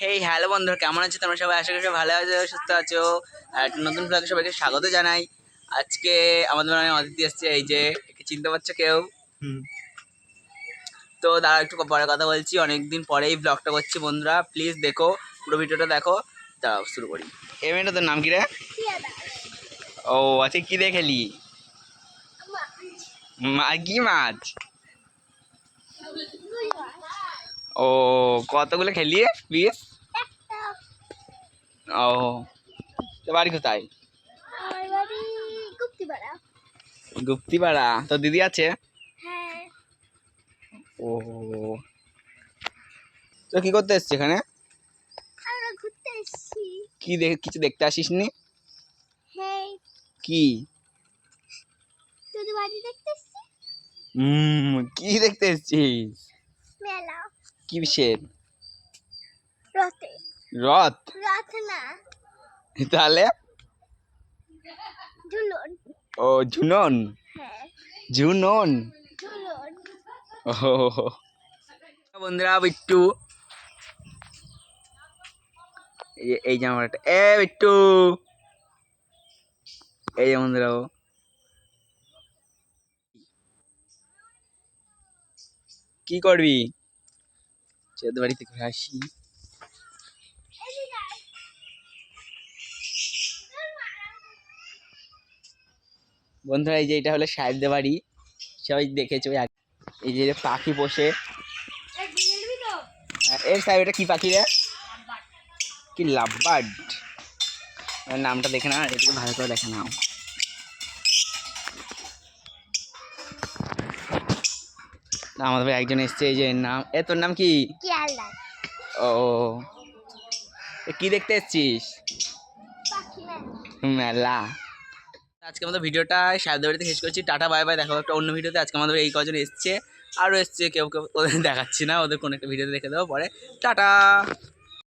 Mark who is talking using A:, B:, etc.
A: Hey hello বন্ধুরা কেমন আছো? তোমরা সবাই আশা করি সবাই ভালো আছো সুস্থ আছো। আর একটা নতুন ব্লগে সবাইকে স্বাগত জানাই। আজকে আমাদের অনেক অতিথি এসছে এই যে একে চিনতে পারছ কেউ? তো দাঁড়া একটু পরে কথা বলছি অনেকদিন পরেই ব্লগটা করছি বন্ধুরা। প্লিজ দেখো পুরো ভিডিওটা দেখো। দাঁড়াও শুরু করি। এই মেয়েটা তোর নাম কি রে? ও আচ্ছা কি দেখেলি মা কি মাছ। ও কতগুলো খেলিয়ে? বিয়ে? ও তো বাড়ি কোথায়? গুপ্তিপাড়া। তো দিদি আছে? ও। তো কি করতে এসছিস এখানে? কি দেখ কিছু দেখতে আসিস নি কি? হুম কি দেখতে এসছিস? কি বিশের রথ। তাহলে? ও ঝুনন? ঝুনন? ও বন্ধুরা বিট্টু এই যে- এই জামাটা এ বিট্টু। এই যে বন্ধুরা ও। কি করবি? চোদ্দ বাড়ি থেকে ঘুরে আসি। বন্ধুরা এই যে এটা হলো সাহেবদের বাড়ি। সবাই দেখেছ এই যে পাখি পোষে। হ্যাঁ, এর সাহেব এটা কি পাখি রে? কি লাভবার্ড নামটা দেখে না এটাকে ভালো করে দেখে নাও। আমাদের ভাই একজন এসছে এই যে নাম এ তোর নাম কি? ও কি দেখতে এসছিস? মেলা। আজকে আমাদের ভিডিওটা সাহেবদের বাড়িতে শেষ করছি। Tata bye bye. দেখো একটা অন্য ভিডিওতে। আজকে আমাদের এই কজন এসছে। আরও এসছে কেউ কেউ ওদের দেখাচ্ছি না ওদের কোনো একটা ভিডিওতে দেখে দেবো পরে। টাটা!